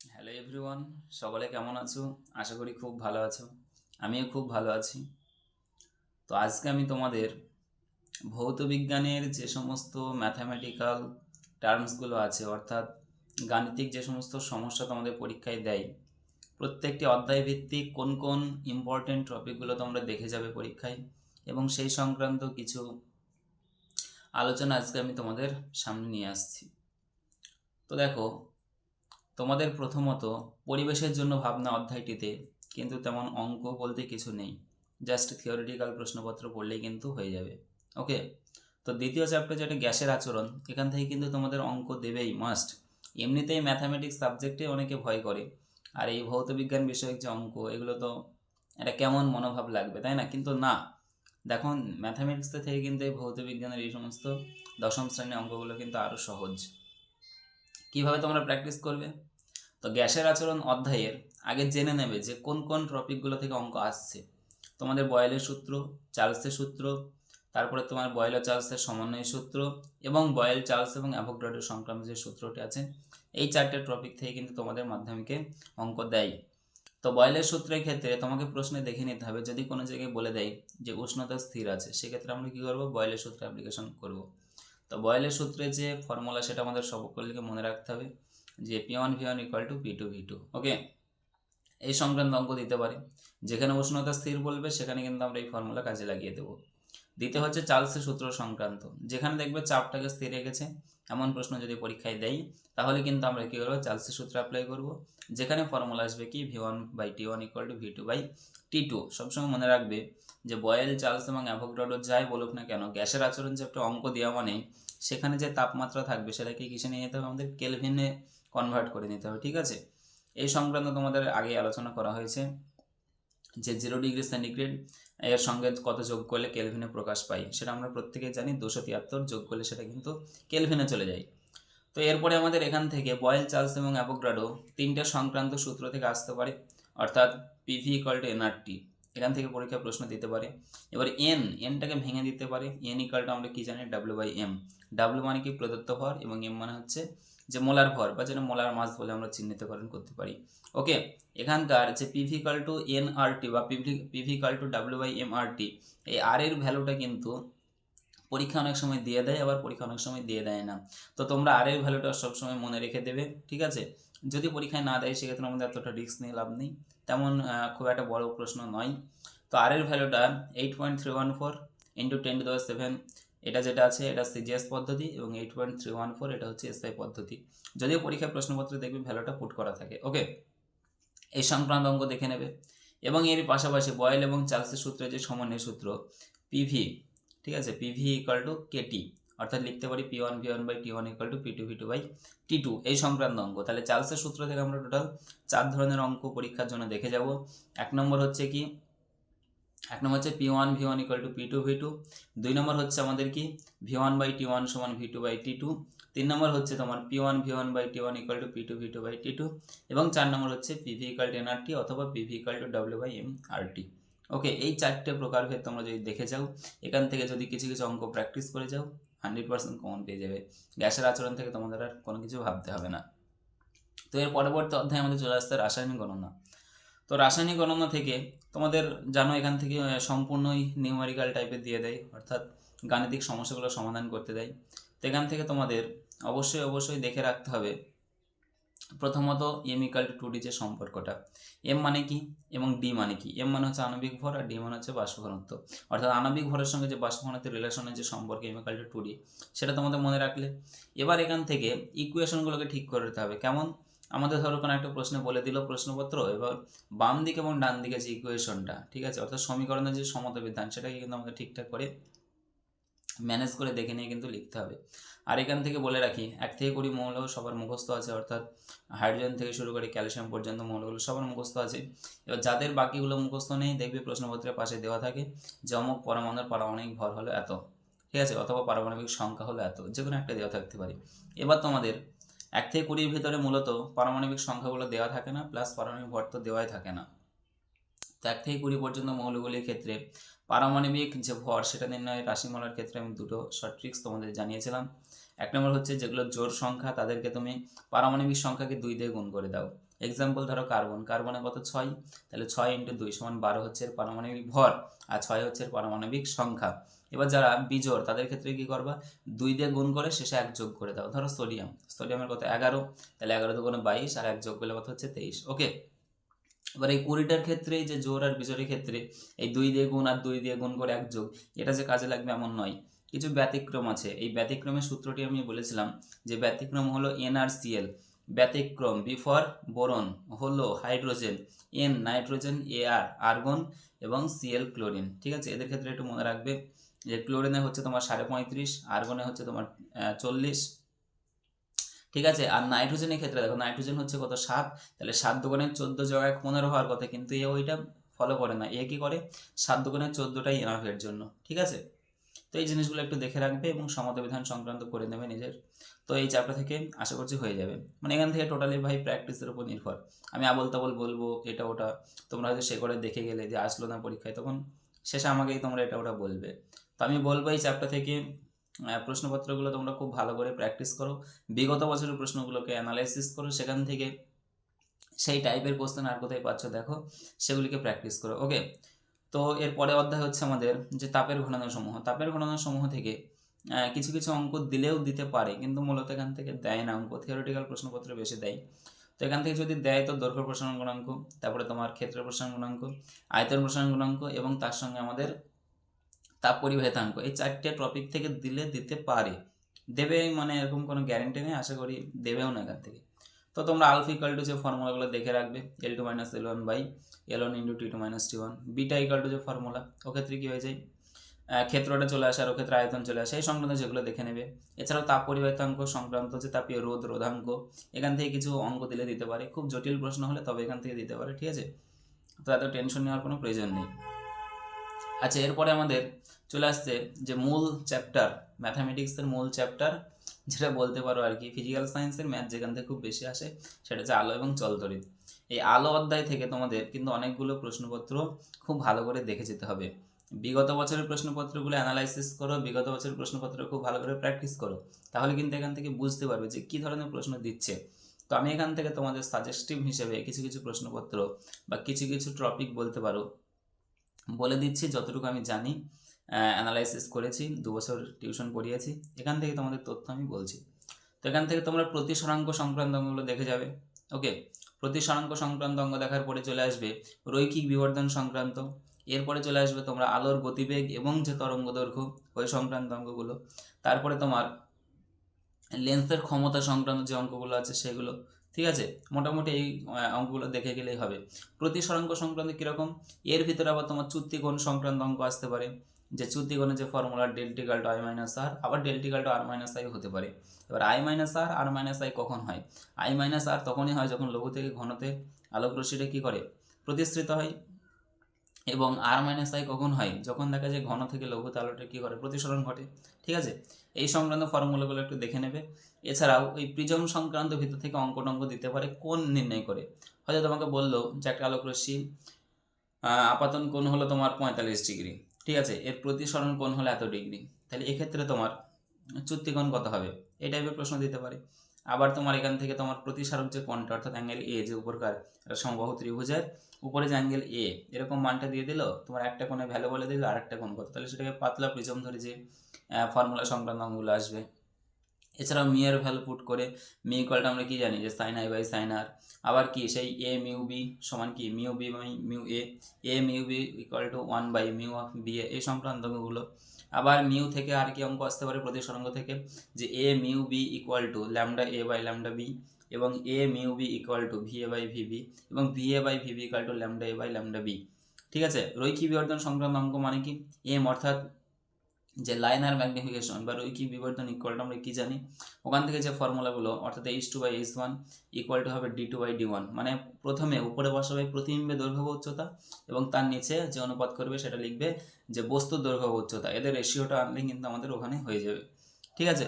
Hello everyone সকলে কেমন আছো? আশা করি খুব ভালো আছো। আমিও খুব ভালো আছি। তো আজকে আমি তোমাদের ভৌত বিজ্ঞানের যে সমস্ত ম্যাথামেটিক্যাল টার্মসগুলো আছে, অর্থাৎ গাণিতিক যে সমস্ত সমস্যা তোমাদের পরীক্ষায় দেয়, প্রত্যেকটি অধ্যায় ভিত্তিক কোন কোন ইম্পর্টেন্ট টপিকগুলো তোমরা দেখে যাবে পরীক্ষায়, এবং সেই সংক্রান্ত কিছু আলোচনা আজকে আমি তোমাদের সামনে নিয়ে আসছি। তো দেখো তোমাদের প্রথমত পরিবেশের জন্য ভাবনা অধ্যায়টিতে কিন্তু তেমন অঙ্ক বলতে কিছু নেই। জাস্ট থিওরিটিক্যাল প্রশ্নপত্র পড়লেই কিন্তু হয়ে যাবে। ওকে তো দ্বিতীয় চ্যাপ্টার যেটা গ্যাসের আচরণ, এখান থেকে কিন্তু তোমাদের অঙ্ক দেবেই মাস্ট এমনিতেই ম্যাথামেটিক্স সাবজেক্টে অনেকে ভয় করে। আর এই ভৌতবিজ্ঞান বিষয়ক যে অঙ্ক, এগুলো তো এটা কেমন মনোভাব লাগবে, তাই না? কিন্তু না। দেখুন ম্যাথামেটিক্স থেকে কিন্তু এই ভৌতবিজ্ঞানের এই সমস্ত দশম শ্রেণির অঙ্কগুলো কিন্তু আরও সহজ। কীভাবে তোমরা প্র্যাকটিস করবে? তো গ্যাসের আচরণ অধ্যায়ের আগে জেনে নেবে যে কোন কোন টপিকগুলো থেকে অঙ্ক আসছে। তোমাদের বয়েলের সূত্র, চার্লসের সূত্র, তারপরে তোমার বয়েল ও চার্লসের সমন্বয় সূত্র এবং বয়েল চার্লস এবং অ্যাভোগ্রাডো সংক্রান্ত যে সূত্রটি আছে, এই চারটে টপিক থেকে কিন্তু তোমাদের মাধ্যমিকে অঙ্ক দেয়। তো বয়েলের সূত্রের ক্ষেত্রে তোমাকে প্রশ্নে দেখে নিতে হবে, যদি কোনো জায়গায় বলে দেয় যে উষ্ণতা স্থির আছে, সেক্ষেত্রে আমরা কী করব? বয়েলের সূত্রে অ্যাপ্লিকেশন করব। তো বয়েলের সূত্রে যে ফর্মুলা সেটা আমাদের সকলকে মনে রাখতে হবে যে P one V one equal to P two V two okay এই সংক্রান্ত অঙ্ক দিতে পারে। যেখানে উষ্ণতা স্থির বলবে, সেখানে কিন্তু আমরা এই ফর্মুলা কাজে লাগিয়ে দেবো। দ্বিতীয় হচ্ছে চার্লসের সূত্র সংক্রান্ত। যেখানে দেখবে চাপটাকে স্থির রেখেছে এমন প্রশ্ন যদি পরীক্ষায় দেয় তাহলে কিন্তু আমরা কী করব? চার্লসের সূত্র অ্যাপ্লাই করব। যেখানে ফর্মুলা আসবে কি? V one by T one equal to V two by T two সবসময় মনে রাখবে যে বয়েল, চার্লস এবং অ্যাভোগ্রাডো যাই বলুক না কেন, গ্যাসের আচরণ যে একটা অঙ্ক দেওয়া মানে সেখানে যে তাপমাত্রা থাকবে সেটাকে কিসে নিয়ে যেতে হবে? আমাদের কেলভিনে কনভার্ট করে নিতে হবে, ঠিক আছে? এই সংক্রান্ত তোমাদের আগে আলোচনা করা হয়েছে। যে জিরো ডিগ্রি সেন্টিগ্রেড এর সঙ্গে কত যোগ করলে কেলভিনে প্রকাশ পাই, সেটা আমরা প্রত্যেকেই জানি, দুশো তিয়াত্তর যোগ করলে সেটা কিন্তু কেলভিনে চলে যায়। তো এরপরে আমাদের এখান থেকে বয়েল চার্লস এবং অ্যাভোগ্রাডো তিনটে সংক্রান্ত সূত্র থেকে আসতে পারে, অর্থাৎ পিভি ইকাল টু এনআরটি এখান থেকে পরীক্ষা প্রশ্ন দিতে পারে। এবার এন এনটাকে ভেঙে দিতে পারে এন ইকালটা আমরা কি জানি ডাব্লিউ বাই এম ডাব্লিউ মানে কি প্রদত্ত ভর এবং এম মানে হচ্ছে যে মোলার ভর বা যেটা মোলার মাস বলে আমরা চিহ্নিতকরণ করতে পারি। ওকে, এখানকার যে পিভিকাল টু এন আর টি বা PV PV equal to W by M R T এই আর এর ভ্যালুটা কিন্তু পরীক্ষা অনেক সময় দিয়ে দেয়, আবার পরীক্ষা অনেক সময় দিয়ে দেয় না। তো তোমরা আর এর ভ্যালুটা সবসময় মনে রেখে দেবে, ঠিক আছে? যদি পরীক্ষায় না দেয়, সেক্ষেত্রে আমাদের এতটা রিস্ক নিয়ে লাভ নেই। তেমন খুব একটা বড় প্রশ্ন নয়। তো আর এর ভ্যালুটা eight point three one four into ten to seven এটা যেটা আছে, এটা সিজিএস পদ্ধতি এবং eight point three one four এটা হচ্ছে এসআই পদ্ধতি। যদিও পরীক্ষার প্রশ্নপত্রে দেখবে ভ্যালুটা পুট করা থাকে ওকে এই সংক্রান্ত অঙ্ক দেখে নেবে। এবং এর পাশাপাশি বয়েল এবং চার্লসের সূত্রে যে সমন্বয় সূত্র পিভি ঠিক আছে? পিভি ইকাল টু কেটি অর্থাৎ লিখতে পারি P one V one by T one equal to P two V two by T two এই সংক্রান্ত অঙ্ক। তাহলে চার্লসের সূত্র থেকে আমরা টোটাল চার ধরনের অঙ্ক পরীক্ষার জন্য দেখে যাব। এক নম্বর হচ্ছে কি? এক নম্বর হচ্ছে P one V one equal to P two V two দুই নম্বর হচ্ছে আমাদের কি? V one by T one সমান V two by T two তিন নম্বর হচ্ছে তোমার P one V one by T one equal to P two V two by T two এবং চার নম্বর হচ্ছে টু এন আর টি অথবা PV equal to W by M R T okay এই চারটে প্রকারভেদ তোমরা যদি দেখে যাও, এখান থেকে যদি কিছু কিছু অঙ্ক প্র্যাকটিস করে যাও হান্ড্রেড পার্সেন্ট কমন পেয়ে যাবে। গ্যাসের আচরণ থেকে তোমাদের আর কোনো কিছু ভাবতে হবে না। তো এর পরবর্তী অধ্যায়ে আমাদের চলে আসতে রাসায়নিক গণনা। তো রাসায়নিক গণনা থেকে তোমাদের জানো এখান থেকে সম্পূর্ণই নিউমেরিক্যাল টাইপের দিয়ে দেয়, অর্থাৎ গাণিতিক সমস্যাগুলো সমাধান করতে দেয়। তো এখান থেকে তোমাদের অবশ্যই অবশ্যই দেখে রাখতে হবে, প্রথমত এম ইকাল টু ডি যে সম্পর্কটা। এম মানে কি এবং ডি মানে কি? এম মানে হচ্ছে আণবিক ভর আর ডি মানে হচ্ছে বাষ্পঘনত্ব। অর্থাৎ আণবিক ভরের সঙ্গে যে বাষ্পঘনত্বের রিলেশনের যে সম্পর্ক এম ইকাল টু ডি সেটা তোমাদের মনে রাখলে। এবার এখান থেকে ইকুয়েশনগুলোকে ঠিক করে দিতে হবে। কেমন? আমাদের ধরো কোনো একটা প্রশ্নে বলে দিল প্রশ্নপত্র, এবার বাম দিক এবং ডান দিকে যে ইকুয়েশনটা ঠিক আছে? অর্থাৎ সমীকরণের যে সমতা বিধান সেটাকে কিন্তু আমাকে ঠিকঠাক করে ম্যানেজ করে দেখে নিয়ে কিন্তু লিখতে হবে। আর এখান থেকে বলে রাখি, এক থেকে কুড়ি মৌল সবার মুখস্থ আছে, অর্থাৎ হাইড্রোজেন থেকে শুরু করে ক্যালসিয়াম পর্যন্ত মৌলগুলো সবার মুখস্থ আছে। এবার যাদের বাকিগুলো মুখস্থ নেই, দেখবে প্রশ্নপত্রের পাশে দেওয়া থাকে, যে অমুক পরমাণুর পারমাণবিক ভর হলো এত, ঠিক আছে? অথবা পারমাণবিক সংখ্যা হলো এত যে কোনো একটা দেওয়া থাকতে পারে। এবার তোমাদের এক থেকে কুড়ির ভিতরে মূলত পারমাণবিক সংখ্যাগুলো দেওয়া থাকে না প্লাস পারমাণবিক ভর তো দেওয়াই থাকে না। তো এক থেকে কুড়ি পর্যন্ত মৌলগুলির ক্ষেত্রে পারমাণবিক যে ভর, সেটা নির্ণয়ের রাশিমালার ক্ষেত্রে আমি দুটো শর্ট ট্রিক্স তোমাদের জানিয়েছিলাম। এক নম্বর হচ্ছে যেগুলো জোর সংখ্যা, তাদেরকে তুমি পারমাণবিক সংখ্যাকে দুই দিয়ে গুণ করে দাও। এক্সাম্পল ধরো কার্বন কার্বনে কত? ছয়। তাহলে ছয় ইন্টু দুই সমান বারো হচ্ছে পারমাণবিক ভর, আর ছয় হচ্ছে পারমাণবিক সংখ্যা। এবার যারা বিজোড়, তাদের ক্ষেত্রে কি করবা? দুই দিয়ে গুণ করে শেষে এক যোগ করে দাও। ধরো সোডিয়াম। সোডিয়ামের কত? এগারো। তাহলে এগারো দুগুণে বাইশ আর এক যোগ করলে কত হচ্ছে? তেইশ। ওকে? এবার এই কুড়িটার ক্ষেত্রে যে জোর আর বিজোরের ক্ষেত্রে এই দুই দিয়ে গুণ আর দুই দিয়ে গুণ করে এক যোগ, এটা যে কাজে লাগবে এমন নয়। কিছু ব্যতিক্রম আছে। এই ব্যতিক্রমের সূত্রটি আমি বলেছিলাম যে ব্যতিক্রম হলো এনআরসিএল ব্যতিক্রম। বিফর বোরন হলো hydrogen, N nitrogen, A R argon এবং সিএল ক্লোরিন। ঠিক আছে? এদের ক্ষেত্রে একটু মনে রাখবে যে ক্লোরিনে হচ্ছে তোমার সাড়ে পঁয়ত্রিশ, আর্গনে হচ্ছে তোমার চল্লিশ। ঠিক আছে? আর নাইট্রোজেনের ক্ষেত্রে দেখো, নাইট্রোজেন হচ্ছে কত? সাত। তাহলে সাত দোকানে চোদ্দ জায়গায় পনেরো হওয়ার কথা, কিন্তু এ ওইটা ফলো করে না। এ কি করে? সাত দোকানে চোদ্দোটাই এনাফের জন্য। ঠিক আছে? তো এই জিনিসগুলো একটু দেখে রাখবে এবং সমতবিধান সংক্রান্ত করে নেবে নিজের। তো এই চ্যাপ্টার থেকে আশা করছি হয়ে যাবে। মানে এখান থেকে টোটালি ভাই প্র্যাকটিসের উপর নির্ভর। আমি আবল তাবল বলব, এটা ওটা। তোমরা হয়তো সে করে দেখে গেলে যে আসলো না পরীক্ষায়, তখন শেষে আমাকেই তোমরা এটা ওটা বলবে। তো আমি বলব এই চ্যাপ্টার থেকে প্রশ্নপত্রগুলো তোমরা খুব ভালো করে প্র্যাকটিস করো। বিগত বছরের প্রশ্নগুলোকে অ্যানালাইসিস করো। সেখান থেকে সেই টাইপের কোশ্চেন আর কোথায় পাচ্ছ দেখো। সেগুলিকে প্র্যাকটিস করো। ওকে তো এর পরে অধ্যায় হচ্ছে আমাদের যে তাপের ঘটনা সমূহ তাপের ঘটনা সমূহ থেকে কিছু কিছু অঙ্ক দিলেও দিতে পারে, কিন্তু মূলত এখান থেকে দেয় না অঙ্ক। থিওরিটিক্যাল প্রশ্নপত্র বেশি দেয়। তো এখান থেকে যদি দেয় তো দৈর্ঘ্য প্রসারণ গুণাঙ্ক, তারপরে তোমার ক্ষেত্র প্রসারণ গুণাঙ্ক, আয়তন প্রসারণ গুণাঙ্ক এবং তার সঙ্গে আমাদের তাপ পরিবাহিতাঙ্ক। এই চারটে টপিক থেকে দিলে দিতে পারে। দেবে মানে এরকম কোনো গ্যারেন্টি নেই, আশা করি দেবেও না এখান থেকে। তো তোমরা আলফা ইকাল টু যে ফর্মুলাগুলো দেখে রাখবে L two minus L one by L one into T two minus T one beta equal to যে ফর্মুলা ওক্ষেত্রে কী হয়ে যায়? ক্ষেত্রটা চলে আসে আর ওক্ষেত্রে আয়তন চলে আসে, এই সংক্রান্ত যেগুলো দেখে নেবে। এছাড়াও তাপ পরিবাহিতাঙ্ক সংক্রান্ত যে তাপীয় রোধ, রোধাঙ্ক, এখান থেকে কিছু অঙ্ক দিলে দিতে পারে। খুব জটিল প্রশ্ন হলে তবে এখান থেকে দিতে পারে, ঠিক আছে? তো এত টেনশন নেওয়ার কোনো প্রয়োজন নেই। আচ্ছা এরপরে আমাদের চলে আসছে যে মূল চ্যাপ্টার ম্যাথামেটিক্সের মূল চ্যাপ্টার যেটা বলতে পারো আর কি ফিজিক্যাল সায়েন্সের ম্যাথ যেখান থেকে খুব বেশি আসে সেটা হচ্ছে আলো এবং চলতরিৎ এই আলো অধ্যায় থেকে তোমাদের কিন্তু অনেকগুলো প্রশ্নপত্র খুব ভালো করে দেখে যেতে হবে। বিগত বছরের প্রশ্নপত্রগুলো অ্যানালাইসিস করো, বিগত বছরের প্রশ্নপত্র খুব ভালো করে প্র্যাকটিস করো, তাহলে কিন্তু এখান থেকে বুঝতে পারবে যে কী ধরনের প্রশ্ন দিচ্ছে। তো আমি এখান থেকে তোমাদের সাজেস্টিভ হিসেবে কিছু কিছু প্রশ্নপত্র বা কিছু কিছু টপিক বলতে পারো, বলে দিচ্ছি যতটুকু আমি জানি। অ্যানালাইসিস করেছি, দু বছর টিউশন পড়িয়েছি, এখান থেকে তোমাদের তথ্য আমি বলছি। তো এখান থেকে তোমরা প্রতিসরাঙ্ক সংক্রান্ত অঙ্গগুলো দেখে যাবে ওকে প্রতিসরাঙ্ক সংক্রান্ত অঙ্গ দেখার পরে চলে আসবে রৈখিক বিবর্ধন সংক্রান্ত, এরপরে চলে আসবে তোমরা আলোর গতিবেগ এবং যে তরঙ্গ দৈর্ঘ্য, ওই সংক্রান্ত অঙ্কগুলো, তারপরে তোমার লেন্সের ক্ষমতা সংক্রান্ত যে অঙ্কগুলো আছে সেগুলো, ঠিক আছে? মোটামুটি এই অঙ্কগুলো দেখে গেলেই হবে। প্রতিসরাঙ্ক সংক্রান্ত কীরকম? এর ভিতরে আবার তোমার চুক্তিকোণ সংক্রান্ত অঙ্ক আসতে পারে যে চুক্তিকোণের যে formula delta equal to I minus R আবার delta equal to R minus I হতে পারে। এবার I minus R R minus I কখন হয়? আই মাইনাস আর তখনই হয় যখন লঘু থেকে ঘনতে আলোক রশ্মিটা কী করে? প্রতিশ্রিত হয়। এবং আর মাইনাস আই কখন হয়? যখন দেখা যায় ঘন থেকে লঘুতে আলোটা কী করে? প্রতিসরণ ঘটে। ঠিক আছে? এই সংক্রান্ত ফর্মুলাগুলো একটু দেখে নেবে। এছাড়াও ওই প্রিজম সংক্রান্ত ভিতর থেকে অঙ্ক টঙ্ক দিতে পারে কোন নির্ণয় করে। হয়তো তোমাকে বলল যে একটা আলোক রশ্মি আপাতন কোণ হলো তোমার পঁয়তাল্লিশ ডিগ্রি। ঠিক আছে, এর প্রতিসরণ কোণ হলো এত ডিগ্রি তাহলে এক্ষেত্রে তোমার চুক্তিকোণ কত হবে? এই টাইপের প্রশ্ন দিতে পারে। আবার তোমার এখান থেকে তোমার প্রতিসারক যে কোণটা, অর্থাৎ অ্যাঙ্গেল এ যে উপরকার সমবাহু ত্রিভুজের, উপরে যে অ্যাঙ্গেল এ এরকম মানটা দিয়ে দিল, তোমার একটা কোণে ভ্যালু বলে দিল আর একটা কোণ কত? তাহলে সেটাকে পাতলা প্রিজম ধরে যে ফর্মুলা সংক্রান্ত অঙ্গগুলো আসবে। এছাড়াও মিয়ের ভ্যালু পুট করে মি ইকুয়ালটা আমরা কি জানি? যে sine I by sine R আবার কি? সেই এ মিউ বি সমান কি? Mu B by mu A A mu B equal to one by mu of B A এই সংক্রান্ত অঙ্কগুলো আবার মিউ থেকে আর কি অঙ্ক আসতে পারে প্রতিসরঙ্গ থেকে? যে A mu B equal to lambda A by lambda B এবং A mu B equal to V A by V B এবং V A by V B equal to lambda A by lambda B ঠিক আছে? রৈখিক বিবর্ধন সংক্রান্ত অঙ্ক মানে কি? M অর্থাৎ যে লাইনার ম্যাগনিফিকেশন বা রৈখিক বিবর্ধন ইকুয়ালটা আমরা কী জানি? ওখান থেকে যে ফর্মুলাগুলো, অর্থাৎ H two by H one equal to হবে D two by D one মানে প্রথমে উপরে বসাবে প্রতিবিম্বে দৈর্ঘ্য উচ্চতা এবং তার নিচে যে অনুপাত করবে সেটা লিখবে যে বস্তুর দৈর্ঘ্য উচ্চতা। এদের রেশিওটা আনলে কিন্তু আমাদের ওখানে হয়ে যাবে। ঠিক আছে?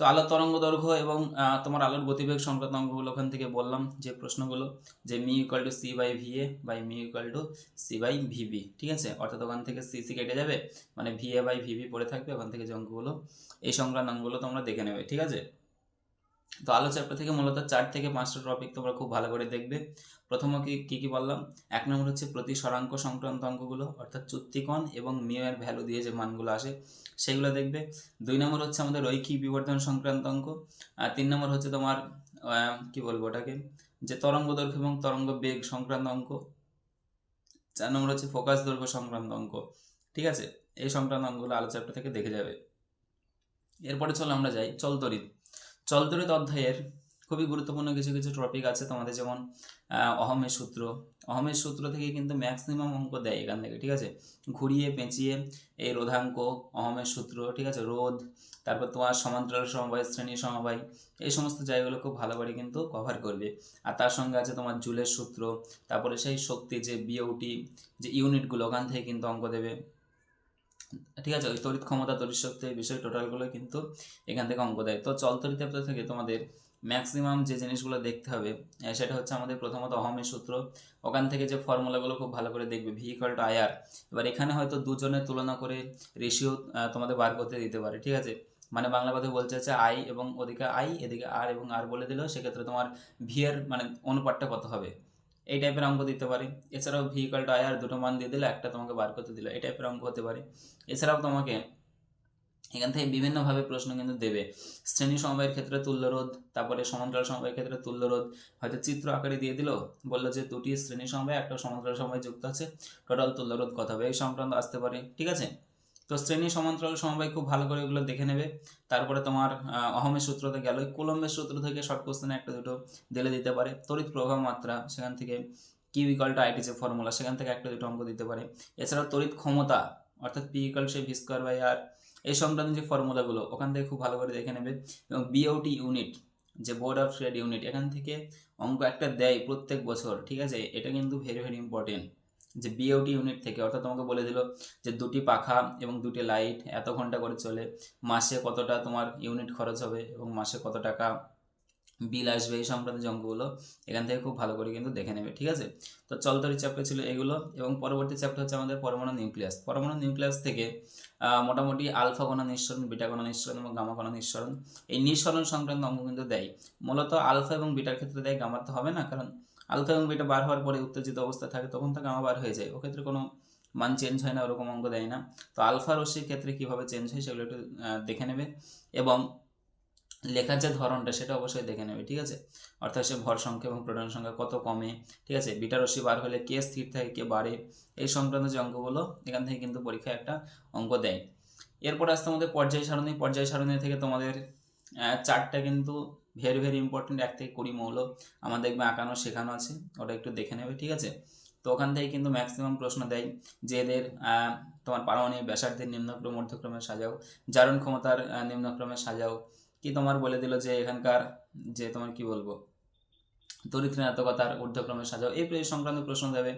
তো আলোর তরঙ্গ দৈর্ঘ্য এবং তোমার আলোর গতিবেগ সংক্রান্ত অঙ্কগুলো ওখান থেকে বললাম যে প্রশ্নগুলো, যে mu equal to C by V A by mu equal to C by VB ঠিক আছে? অর্থাৎ ওখান থেকে সি সি কেটে যাবে মানে ভি এ বাই ভিবি পড়ে থাকবে, ওখান থেকে যে অঙ্কগুলো এই সংক্রান্ত অঙ্কগুলো তোমরা দেখে নেবে, ঠিক আছে? তো আলো চ্যাপ্টার থেকে মূলত চার থেকে পাঁচটা টপিক তোমরা খুব ভালো করে দেখবে। প্রথম কি, কী কী বললাম? এক নম্বর হচ্ছে প্রতি সরাঙ্ক সংক্রান্ত অঙ্কগুলো, অর্থাৎ চুক্তিকণ এবং মিউয়ের ভ্যালু দিয়ে যে মানগুলো আসে, সেগুলো দেখবে। দুই নম্বর হচ্ছে আমাদের রৈখিক বিবর্তন সংক্রান্ত অঙ্ক, আর তিন নম্বর হচ্ছে তোমার কি বলব ওটাকে? যে তরঙ্গ দৈর্ঘ্য এবং তরঙ্গ বেগ সংক্রান্ত অঙ্ক। চার নম্বর হচ্ছে ফোকাস দৈর্ঘ্য সংক্রান্ত অঙ্ক, ঠিক আছে? এই সংক্রান্ত অঙ্কগুলো আলো চ্যাপ্টার থেকে দেখে যাবে। এরপরে চলো আমরা যাই চলতরিত। চলতরিত অধ্যায়ের খুবই গুরুত্বপূর্ণ কিছু কিছু টপিক আছে তোমাদের, যেমন অহমের সূত্র। অহমের সূত্র থেকে কিন্তু ম্যাক্সিমাম অঙ্ক দেয় এখান থেকে, ঠিক আছে? ঘুরিয়ে, পেঁচিয়ে, এই রোধাঙ্ক, অহমের সূত্র, ঠিক আছে? রোধ, তারপর তোমার সমান্তরাল সমবায়, শ্রেণি সমবায়, এই সমস্ত জায়গাগুলো খুব ভালো করে কিন্তু কভার করবে। আর তার সঙ্গে আছে তোমার জুলের সূত্র, তারপরে সেই শক্তি যে বিওটি যে ইউনিটগুলো ওখান থেকে কিন্তু অঙ্ক দেবে। ঠিক আছে ওই তড়িৎ ক্ষমতা তড়িৎ শক্তি এই বিষয় টোটালগুলো কিন্তু এখান থেকে অঙ্ক দেয়। তো চলতরিত চ্যাপ্টার থেকে তোমাদের ম্যাক্সিমাম যে জিনিসগুলো দেখতে হবে সেটা হচ্ছে আমাদের প্রথমত অহমের সূত্র। ওখান থেকে যে ফর্মুলাগুলো খুব ভালো করে দেখবে ভি ইকুয়াল টু আয়ার এবার এখানে হয়তো দুজনের তুলনা করে রেশিও তোমাদের বার করতে দিতে পারে, ঠিক আছে? মানে বাংলা কথায় বলতে চাচ্ছে আই এবং ওদিকে আই এদিকে আর এবং আর বলে দিলেও সেক্ষেত্রে তোমার ভি এর মানে অনুপাতটা কত হবে? এই টাইপের অঙ্ক দিতে পারে। এছাড়াও ভি ইকুয়াল টু আয়ার দুটো মান দিয়ে দিলে একটা তোমাকে বার করতে দিল। এই টাইপের অঙ্ক হতে পারে। এছাড়াও তোমাকে এখান থেকে বিভিন্নভাবে প্রশ্ন কিন্তু দেবে। শ্রেণি সমবায়ের ক্ষেত্রে তুল্যরোধ তারপরে সমান্তরাল সমবায়ের ক্ষেত্রে তুল্যরোধ হয়তো চিত্র আকারে দিয়ে দিল, বলল যে দুটি শ্রেণি সমবায়, একটা সমান্তরাল সমবায় যুক্ত আছে। টোটাল তুল্যরোধ কত হবে? এই সংক্রান্ত আসতে পারে। ঠিক আছে? তো শ্রেণি সমান্তরাল সমবায় খুব ভালো করে এগুলো দেখে নেবে। তারপরে তোমার অহমের সূত্রতে গেল। কুলম্বের সূত্র থেকে শর্ট কোশ্চেনে একটা দুটো দিলে দিতে পারে। তড়িৎ প্রবাহ মাত্রা, সেখান থেকে কিউ ইকাল টু আইটি যে ফর্মুলা সেখান থেকে একটা দুটো অঙ্ক দিতে পারে। এছাড়াও তড়িৎ ক্ষমতা, অর্থাৎ পি ইকাল সে ভি স্কোয়ার বাই আর এই সংক্রান্ত যে ফর্মুলাগুলো ওখান থেকে খুব ভালো করে দেখে নেবে। এবং বিওটি ইউনিট যে বোর্ড অফ ট্রেড ইউনিট এখান থেকে অঙ্ক একটা দেয় প্রত্যেক বছর, ঠিক আছে? এটা কিন্তু ভেরি ভেরি ইম্পর্টেন্ট যে বিওটি ইউনিট থেকে, অর্থাৎ তোমাকে বলে দিল যে দুটি পাখা এবং দুটি লাইট এত ঘণ্টা করে চলে, মাসে কতটা তোমার ইউনিট খরচ হবে এবং মাসে কত টাকা বিল আসবে এই সংক্রান্ত অঙ্কগুলো এখান থেকে খুব ভালো করে কিন্তু দেখে নেবে, ঠিক আছে? তো চলতরি চ্যাপ্টার ছিল এগুলো এবং পরবর্তী চ্যাপ্টার হচ্ছে আমাদের পরমাণু নিউক্লিয়াস পরমাণু নিউক্লিয়াস থেকে মোটামুটি আলফা কণা নিঃসরণ বিটা কণা নিঃসরণ এবং গামা কণা নিঃসরণ, এই নিঃসরণ সংক্রান্ত অঙ্ক কিন্তু দেয়। মূলত আলফা এবং বিটার ক্ষেত্রে দেয় গামার তো হবে না, কারণ আলফা এবং বিটা বার হওয়ার পরে উত্তেজিত অবস্থায় থাকে, তখন তো গামা বার হয়ে যায়। ওক্ষেত্রে কোনো মান চেঞ্জ হয় না, ওরকম অঙ্ক দেয় না। তো আলফা রশ্মির ক্ষেত্রে কীভাবে চেঞ্জ হয় সেগুলো একটু দেখে নেবে। এবং লেখার যে ধরনটা, সেটা অবশ্যই দেখে নেবে, ঠিক আছে? অর্থাৎ সে ভর সংখ্যা এবং প্রোটন সংখ্যা কত কমে, ঠিক আছে? বিটা রশ্মি বার হলে কে স্থির থাকে, কে বাড়ে, এই সংক্রান্ত যে অঙ্কগুলো, এখান থেকে কিন্তু পরীক্ষায় একটা অঙ্ক দেয়। এরপর আসতে আমাদের পর্যায় সারণী। পর্যায় সারণী থেকে তোমাদের চারটা কিন্তু ভেরি ভেরি ইম্পর্টেন্ট এক থেকে কুড়ি মৌল আমার দেখবে আঁকানো, শেখানো আছে। ওটা একটু দেখে নেবে, ঠিক আছে? তো ওখান থেকে কিন্তু ম্যাক্সিমাম প্রশ্ন দেয় যে এদের তোমার পারমাণবিক ব্যাসার্ধের নিম্নক্রম, ঊর্ধ্বক্রমে সাজাও। জারণ ক্ষমতার নিম্নক্রমে সাজাও। কি তোমার বলে দিল যে এখানকার, যে তোমার কি বলব? তড়িৎ ঋণাত্মকতার ঊর্ধ্বক্রমে সাজাও। এই সংক্রান্ত প্রশ্ন দেবে।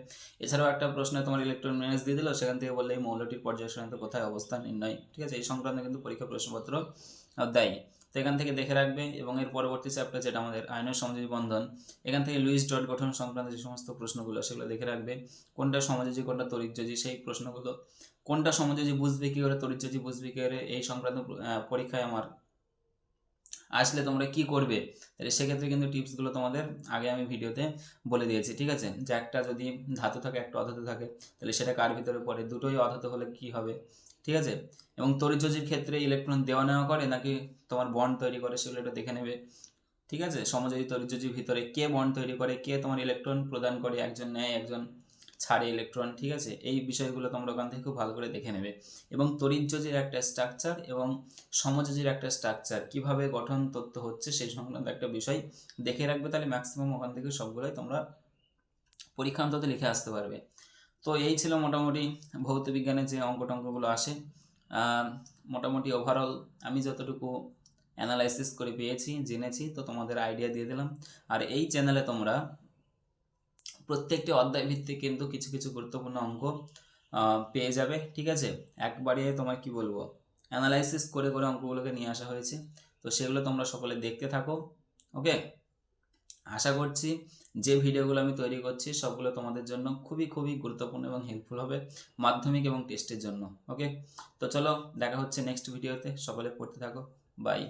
এছাড়াও একটা প্রশ্নে তোমার ইলেকট্রন ম্যানেজ দিয়ে দিল, সেখান থেকে বললে এই মৌলটির পর্যায় কোথায় অবস্থান নির্ণয়, ঠিক আছে? এই সংক্রান্ত কিন্তু পরীক্ষা প্রশ্নপত্র দেয়। তো এখান থেকে দেখে রাখবে এবং এর পরবর্তী চ্যাপ্টার যেটা আমাদের আইনের সমযোজী বন্ধন, এখান থেকে লুইস ডট গঠন সংক্রান্ত যে সমস্ত প্রশ্নগুলো, সেগুলো দেখে রাখবে। কোনটা সমযোজী কোনটা তরিযোজী সেই প্রশ্নগুলো। কোনটা সমযোজী বুঝবে কি করে তরিযোজী বুঝবে কি করে, এই সংক্রান্ত পরীক্ষায় আমার আসলে তোমরা কি করবে? তাহলে সেক্ষেত্রে কিন্তু টিপসগুলো তোমাদের আগে আমি ভিডিওতে বলে দিয়েছি, ঠিক আছে? যে একটা যদি ধাতু থাকে, একটা অধাতু থাকে, তাহলে সেটা কার ভিতরে পড়ে? দুটোই অধাতু হলে কি হবে? ঠিক আছে? এবং তরিযোজির ক্ষেত্রে ইলেকট্রন দেওয়া নেওয়া করে নাকি তোমার বন্ড তৈরি করে সেগুলো একটু দেখে নেবে। ঠিক আছে? সমযোজী তরিযোজির ভিতরে কে বন্ড তৈরি করে, কে তোমার ইলেকট্রন প্রদান করে, একজন নেয়, একজন ছাড়ে ইলেকট্রন ঠিক আছে? এই বিষয়গুলো তোমরা ওখান থেকে খুব ভালো করে দেখে নেবে। এবং তরিযোজির একটা স্ট্রাকচার এবং সমযোজীর একটা স্ট্রাকচার কীভাবে গঠন তত্ত্ব হচ্ছে সেই সংক্রান্ত একটা বিষয় দেখে রাখবে, তাহলে ম্যাক্সিমাম ওখান থেকে সবগুলোই তোমরা পরীক্ষা অন্তত লিখে আসতে পারবে। তো এই ছিল মোটামুটি ভৌত বিজ্ঞানের যে অঙ্ক টঙ্কগুলো আসে মোটামুটি ওভারঅল আমি যতটুকু অ্যানালাইসিস করে পেয়েছি, জেনেছি, তো তোমাদের আইডিয়া দিয়ে দিলাম। আর এই চ্যানেলে তোমরা প্রত্যেকটি অধ্যায় ভিত্তিক কিন্তু কিছু কিছু গুরুত্বপূর্ণ অঙ্ক পেয়ে যাবে, ঠিক আছে? একবারে তোমার কি বলব? অ্যানালাইসিস করে করে অঙ্কগুলোকে নিয়ে আসা হয়েছে। তো সেগুলো তোমরা সকলে দেখতে থাকো ওকে আশা করছি যে ভিডিওগুলো আমি তৈরি করছি, সবগুলো তোমাদের জন্য খুবই খুবই গুরুত্বপূর্ণ এবং হেল্পফুল হবে মাধ্যমিক এবং টেস্টের জন্য ওকে তো চলো দেখা হচ্ছে নেক্সট ভিডিওতে সকলে পড়তে থাকো বাই